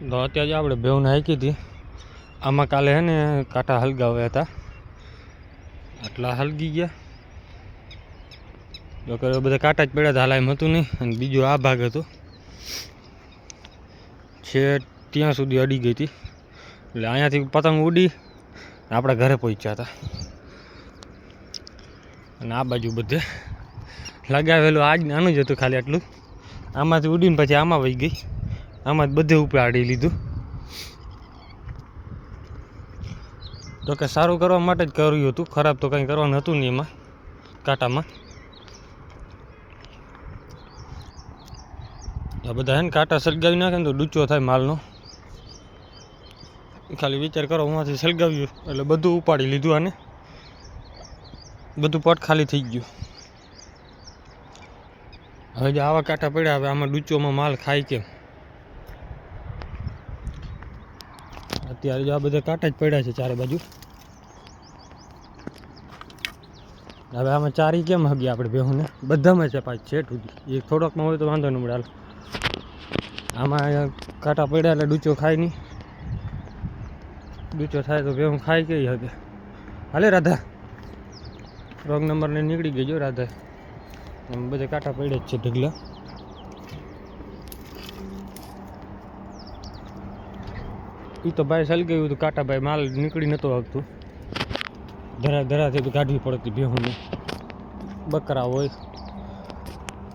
તો અત્યારે આપણે બેઉને હાકી હતી આમાં કાલે હે ને કાંટા હલગાવ્યા હતા. આટલા હલગી ગયા. તો બધા કાંટા જ પડ્યા હતા, હાલ એમ હતું નહીં. અને બીજો આ ભાગ હતો. છે ત્યાં સુધી અડી ગઈ હતી. એટલે અહીંયાથી પતંગ ઉડી આપણા ઘરે પહોંચ્યા હતા. અને આ બાજુ બધે લગાવેલું, આજ નાનું જ હતું ખાલી આટલું. આમાંથી ઉડીને પછી આમાં વહી ગઈ. આમાં જ બધે ઉપાડી લીધું. તો કે સારું કરવા માટે જ કર્યું હતું. ખરાબ તો કંઈ કરવાનું હતું નહીં એમાં, કાંટામાં. આ બધા એને કાંટા સળગાવી નાખે ને તો ડૂચો થાય માલનો. ખાલી વિચાર કરો હુંથી સળગાવ્યું, એટલે બધું ઉપાડી લીધું આને. બધું પટ ખાલી થઈ ગયું. હવે જે આવા કાંટા પડ્યા, હવે આમાં ડૂચોમાં માલ ખાય કેમ? અત્યારે જો આ બધા કાંટા જ પડ્યા છે ચારે બાજુ. હવે આમાં ચારી કેમ હગી આપણે બેહુને? બધામાં છે પાંચ છે સુધી. એક થોડોકમાં હોય તો વાંધો ન મળે. આમાં કાંટા પડ્યા એટલે ડૂચો ખાય નહીં. ડૂચો થાય તો બેહું ખાય કઈ હગે? હાલે રાધા. રોંગ નંબરને નીકળી ગઈ જો રાધા. બધે કાંટા પડ્યા જ છે ઢગલા. એ તો ભાઈ સલ ગયું હતું કાંટા ભાઈ માલ નીકળી નહોતો આવતું. ધરા, ધરાથી કાઢવી પડતી ભેહુંને. બકરા હોય.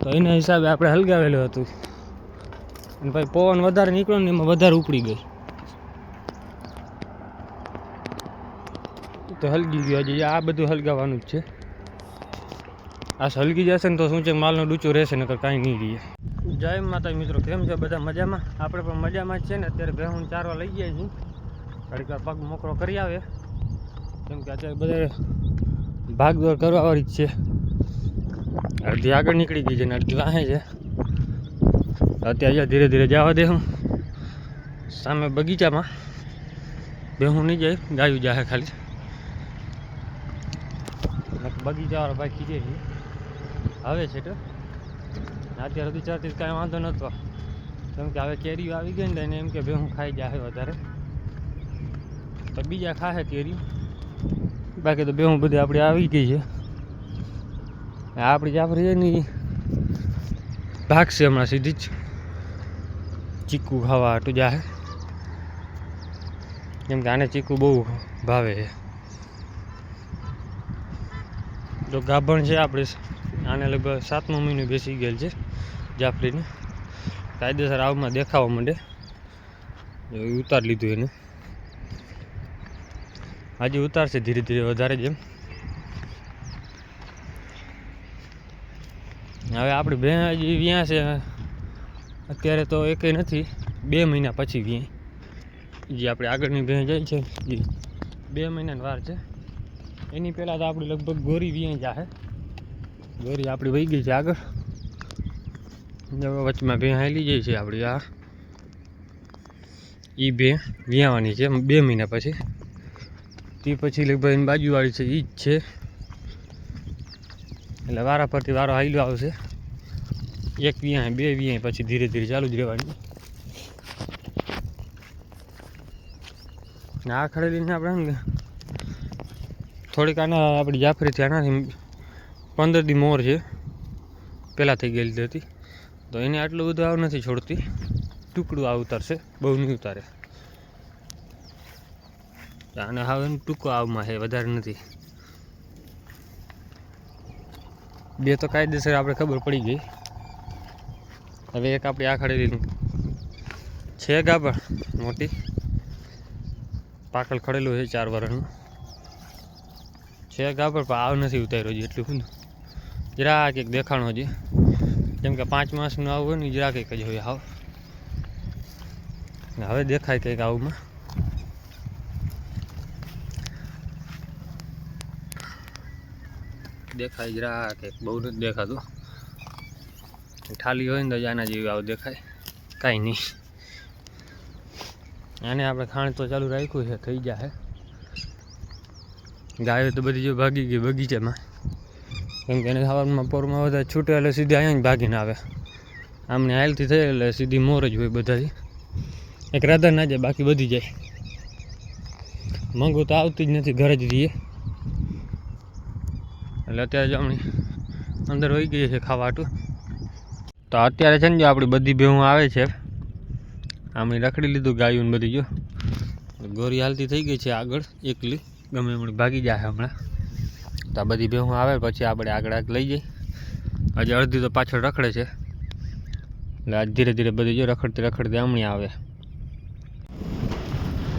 તો એના હિસાબે આપણે હલગાવેલું હતું. અને ભાઈ પવન વધારે નીકળ્યો ને એમાં વધારે ઉપડી ગઈ. તો હલગી ગયો હજી. આ બધું હલગાવાનું જ છે. આ હલગી જશે ને તો શું છે માલનો ડૂચો રહેશે, નકર કાંઈ નહીં રહીએ જય માતા મિત્રો, કેમ છે બધા મજામાં? આપણે પણ મજામાં જ છે ને, અત્યારે ભેહું ચારવા લઈ ગયા છીએ. ઘડીક પગ મોકરો કરી આવે. કેમ કે અત્યારે બધા ભાગદોડ કરવાવાળી જ છે. અડધી આગળ નીકળી ગઈ છે ને, અડધી વાહે છે. અત્યારે ધીરે ધીરે જવા દે હું. સામે બગીચામાં બેહું નહીં જાય, ગાયું જાહે ખાલી. બગીચાવાળા ભાઈ ખીચે છે. આવે છે તો અત્યાર સુધી ચડતી કાંઈ વાંધો નહોતો. કેમ કે હવે કેરીઓ આવી ગઈ ને એને એમ કે ભેહું ખાઈ જાય વધારે. તો બીજા ખાશે કેરી બાકી તો બેહું બધી આપણી આવી ગઈ છે. આપણી જાફરી છે ને ભાગશે હમણાં સીધી જ. ચીકુ ખાવા હાટું જાહે. કેમ કે આને ચીકુ બહુ ભાવે છે. જો ગાભણ છે આપણે આને લગભગ સાતમો મહિનો બેસી ગયેલ છે. જાફરીને. કાયદેસર આવમાં દેખાવા માંડે. ઉતાર લીધું એને. હજી ઉતારશે ધીરે ધીરે વધારે જેમ હવે આપણે બે હજી વ્યાં છે. અત્યારે તો એકેય નથી. બે મહિના પછી વ્યાં. જે આપણે આગળની ભેં જાય છે. એ બે મહિનાની વાર છે. એની પહેલાં તો આપણે લગભગ ગોરી વ્યાં જાહે. ગોરી આપણી વહી ગઈ છે આગળ. વચમાં ભેં હાલી જાય છે આપણી આ. એ બે વ્યાવાની છે, બે મહિના પછી. તે પછી લગભગ એની બાજુવાળી છે એ જ છે. એટલે વારા પરથી વારો હાઈલો આવશે. એક વ્યાય, બે વ્યાય પછી ધીરે ધીરે ચાલુ જ રહેવાની. ને આ ખડેલીને આપણે થોડીક આના આપણી જાફરીથી આનાથી પંદર દી મોર છે. પહેલાં થઈ ગયેલી હતી. તો એને આટલું બધું આવ નથી છોડતી. ટુકડું આ ઉતારશે, બહુ નહીં ઉતારે. આને હાવ ટૂંકો આવમાં છે વધારે નથી. બે તો કાયદેસર આપણે ખબર પડી ગઈ. હવે એક આપણી આ ખડેલી છે ગાભણ મોટી. પાકલ ખડેલું છે ચાર વર્ષનું છે ગાભર પણ આવ નથી ઉતાર્યો હજી એટલું બધું. જરાક એક દેખાણો હજી. જેમ કે પાંચ માસનું આવું હોય ને ઈ જરાક એક જ હોય હાવ. હવે દેખાય કંઈક આવુંમાં. દેખાય જરા કંઈક, બહુ નથી દેખાતું. ઠાલી હોય ને તો જ આના જેવી આવું દેખાય. કાંઈ નહીં. આને આપણે ખાણ તો ચાલુ રાખ્યું છે, થઈ જાય ગાયો તો બધી જો ભાગી ગઈ બગીચામાં. કેમ કે એને સવારમાં પોરમાં બધા છૂટે એટલે સીધી અહીંયા ભાગીને આવે. આમને હાલથી થઈ એટલે સીધી મોર જ હોય બધાથી એક રાધા ના જાય, બાકી બધી જાય. મંગુ તો આવતી જ નથી, ઘરે જ રહીએ. એટલે અત્યારે જમણી અંદર હોઈ ગઈ છે ખાવા તો અત્યારે છે ને જો આપણી બધી ભેહું આવે છે. આમ રખડી લીધું ગાયું બધી જો. ગોરી હાલતી થઈ ગઈ છે આગળ, એકલી. ગમે એમણે ભાગી જાય હમણાં. તો આ બધી ભેહું આવે, પછી આપણે આગળ આગળ લઈ જઈએ આજે અડધી તો પાછળ રખડે છે. એટલે આજ ધીરે ધીરે બધી જો રખડતી રખડતી હમણાં આવે.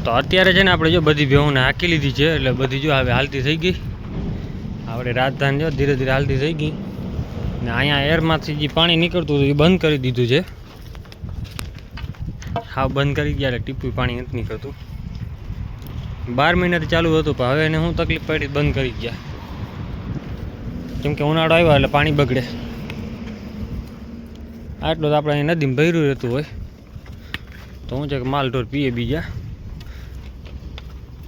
તો અત્યારે છે ને આપણે જો બધી ભેહુંને હાંકી લીધી છે, એટલે બધી જો હવે હાલતી થઈ ગઈ. આપણે રાજધાન જો ધીરે ધીરે હાલતી થઈ ગઈ. ને અહીંયા એરમાંથી જે પાણી નીકળતું હતું એ બંધ કરી દીધું છે. હા બંધ કરી ગયા, એટલે ટીપું પાણી નથી નીકળતું. બાર મહિનાથી ચાલુ હતું, પણ હવે એને હું તકલીફ પડી, બંધ કરી ગયા. કેમ કે ઉનાળો આવ્યો એટલે પાણી બગડે. આટલું તો આપણે અહીં નદીમાં ભર્યું રહેતું હોય. તો હું છે કે માલ ઢોર પીએ બીજા.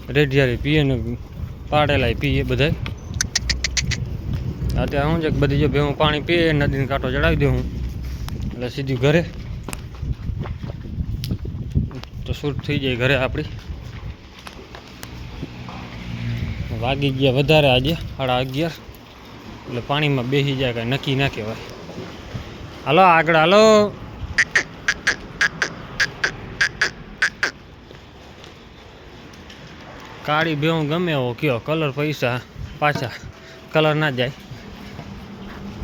રેઢિયારી પીએ ને પાડેલાય પીએ બધાય. અત્યારે હું છે કે બધી જો ભેવું પાણી પીએ, નદીને કાંટો ચડાવી દઉં હું. એટલે સીધું ઘરે. તો શૂટ થઈ જાય ઘરે આપણી. વાગી ગયા વધારે આજે, સાડા અગિયાર. એટલે પાણીમાં બેસી જાય કાંઈ નક્કી ના કહેવાય. હાલો, આગળ હાલો. કાળી ભેહું ગમે એવો કયો, કલર પૈસા પાછા, કલર ના જાય.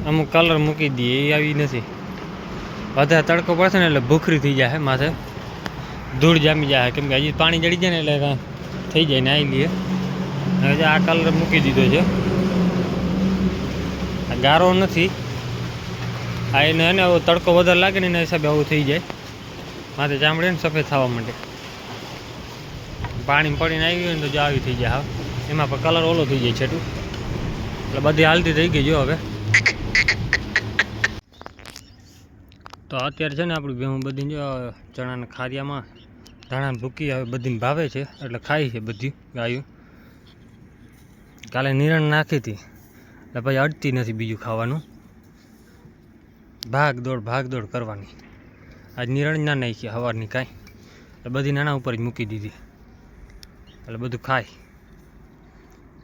અમુક કલર મૂકી દઈએ, એ આવી નથી. વધારે તડકો પડશે ને એટલે ભૂખરી થઈ જાય માથે. ધૂળ જામી જાય કેમ કે હજી પાણી જડી જાય ને એટલે થઈ જાય નાહી લઈએ. હવે આ કલર મૂકી દીધો છે. ગારો નથી. આ એને એને તડકો વધારે લાગે ને એના હિસાબે આવું થઈ જાય. માથે ચામડે ને સફેદ થવા માંડે. પાણી પડીને આવી ગયું ને તો જો આવી થઈ જાય, હા. એમાં પણ કલર ઓલો થઈ જાય છેટું. એટલે બધી હાલતી થઈ ગઈ જો હવે. તો અત્યારે છે ને આપણું ભેહું બધી જો ચણાના ખારિયામાં ધાણા ભૂકી હવે બધીને ભાવે છે. એટલે ખાય છે બધી ગાયું. કાલે નિરણ નાખી હતી. એટલે પછી અડતી નથી બીજું ખાવાનું. ભાગ દોડ ભાગ દોડ કરવાની. આજ નિરણ ના નાખી સવારની કાંઈ. એટલે બધી નાના ઉપર જ મૂકી દીધી. એટલે બધું ખાય.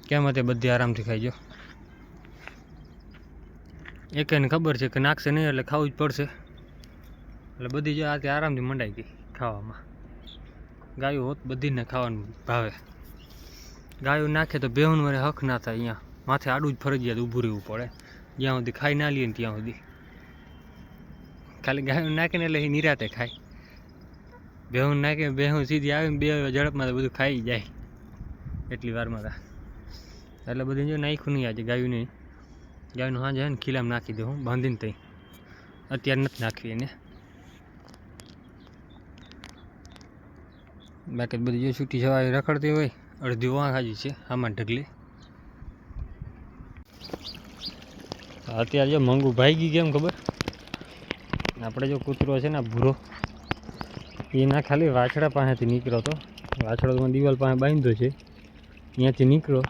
કેમ હતી બધી આરામથી ખાઈ જો એકેને ખબર છે કે નાખશે નહીં એટલે ખાવું જ પડશે. એટલે બધી જો આથી આરામથી મંડાઈ ગઈ ખાવામાં. ગાયો હોત બધીને ખાવાનું ભાવે. ગાયો નાખે તો બેહુન મારે હક ના થાય અહીંયા. માથે આડું જ ફરજિયાત ઊભું રહેવું પડે. જ્યાં સુધી ખાઈ ના લઈએ ને ત્યાં સુધી. ખાલી ગાયું નાખીને એટલે એ નિરાતે ખાય. બેહું નાખે બેહું સીધી આવીને બે ઝડપમાં તો બધું ખાઈ જાય. એટલી વારમાં તા એટલે બધું જો નાખ્યું નહીં આજે ગાયું નહીં ગાયનું હા જાય ને ખીલામાં નાખી દઉં હું, બાંધીને તઈ. અત્યારે નથી નાખવી એને. બાકી બધી જો છૂટી જવા રખડતી હોય, અડધી વાં ખાજી છે આમાં ઢગલી. અત્યારે જો મંગુ ભાગી કેમ ખબર? આપણે જો કૂતરો છે ને ભૂરો, એના ખાલી વાછડા પાસેથી નીકળ્યો હતો વાછડો તો દિવાલ પાસે બાંધ્યો છે. ત્યાંથી નીકળ્યો.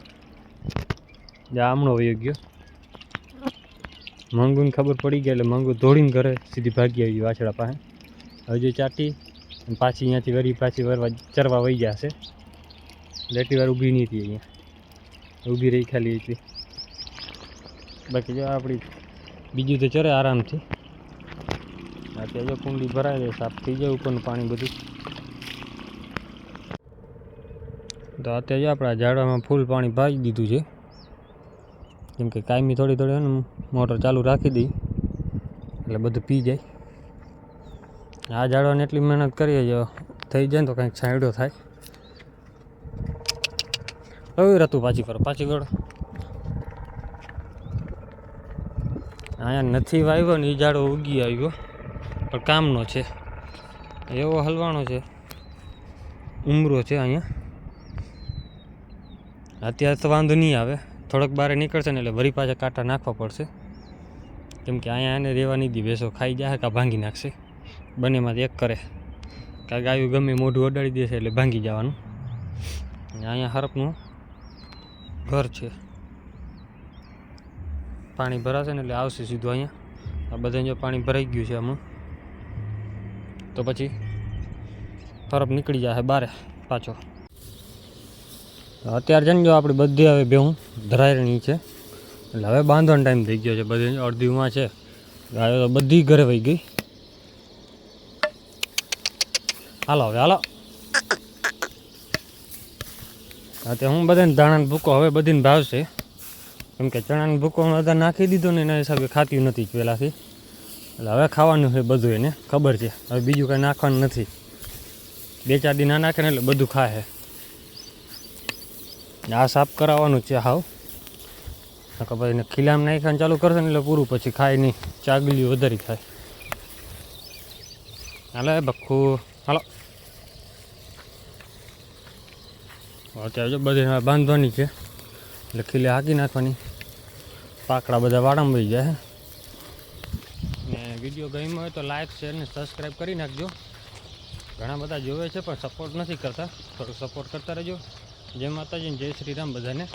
આમણો વયો ગયો. મંગુને ખબર પડી ગઈ એટલે મંગુ દોડીને ઘરે સીધી ભાગી આવી વાછડા પાસે. હજુ ચાટી પાછી અહીંયાથી વરી પાછી વરવા, ચરવા વહી જશે એટલે એટલી વાર ઊભી નહીં હતી અહીંયા. ઊભી રહી ખાલી એટલી. બાકી જો આપણી બીજું તો ચરે આરામથી. અત્યારે જો કુંડી ભરાય છે સાફ થઈ જાય ઉપરનું પાણી બધું. તો અત્યારે જો આપણા ઝાડવામાં ફૂલ પાણી ભાઈ દીધું છે. કેમ કે કાયમી થોડી થોડી ને, મોટર ચાલુ રાખી દઈ, એટલે બધું પી જાય. આ ઝાડવાને એટલી મહેનત કરીએ જો થઈ જાય ને તો કંઈક છાંયડો થાય. હવે રતું પાછી કરો પાછી કરો અહીંયા નથી વાવ્યો ને ઈજાડો ઉગી આવ્યો. પણ કામનો છે. એવો હલવાનો છે. ઉમરો છે અહીંયા. અત્યારે તો વાંધો નહીં આવે. થોડોક બહાર નીકળશે ને એટલે વરી પાછા કાંટા નાખવા પડશે. કેમ કે અહીંયા એને રહેવા નહીં દી. બેસો ખાઈ જાય કાં ભાંગી નાખશે. બંનેમાંથી એક કરે. કાં ગાયું ગમે મોઢું અડાડી દેશે એટલે ભાંગી જવાનું. અહીંયા હરપનું ઘર છે. પાણી ભરાશે ને એટલે આવશે સીધું અહીંયા. આ બધા જો પાણી ભરાઈ ગયું છે આમાં. તો પછી તરફ નીકળી જશે બારે પાછો. અત્યારે છે ને જો આપણી બધી હવે ભેહું ધરાયણી છે. એટલે હવે બાંધવાનો ટાઈમ થઈ ગયો છે બધી અડધીમાં છે. ગાયો તો બધી ઘરે વહી ગઈ. હાલો હવે, હાલો. હા તે હું બધાને ધાણાને ભૂકો હવે બધીને ભાવશે. કેમ કે ચણાનો ભૂકો બધા નાખી દીધો ને એના હિસાબે ખાતી નથી પહેલાંથી. એટલે હવે ખાવાનું છે બધું એને, ખબર છે. હવે બીજું કાંઈ નાખવાનું નથી. બે ચાર દી ના નાખે ને એટલે બધું ખાય આ સાફ કરાવવાનું છે હાવ. નકર એને ખીલામ નાખવાનું ચાલુ કરશે ને એટલે પૂરું પછી ખાય નહીં. ચાગલી વધારે ખાય. હાલે બખું હાલો. અત્યારે જો બધી બાંધવાની છે. એટલે ખીલે હાકી નાખવાની. પાકડા બધા વાડામાં વહી જાય ને વીડિયો ગમ્યો હોય તો લાઈક શેર ને સબસ્ક્રાઈબ કરી નાખજો. ઘણા બધા જોવે છે, પણ સપોર્ટ નથી કરતા. થોડુંક સપોર્ટ કરતા રહેજો. જય માતાજી જય શ્રી રામ બધાને.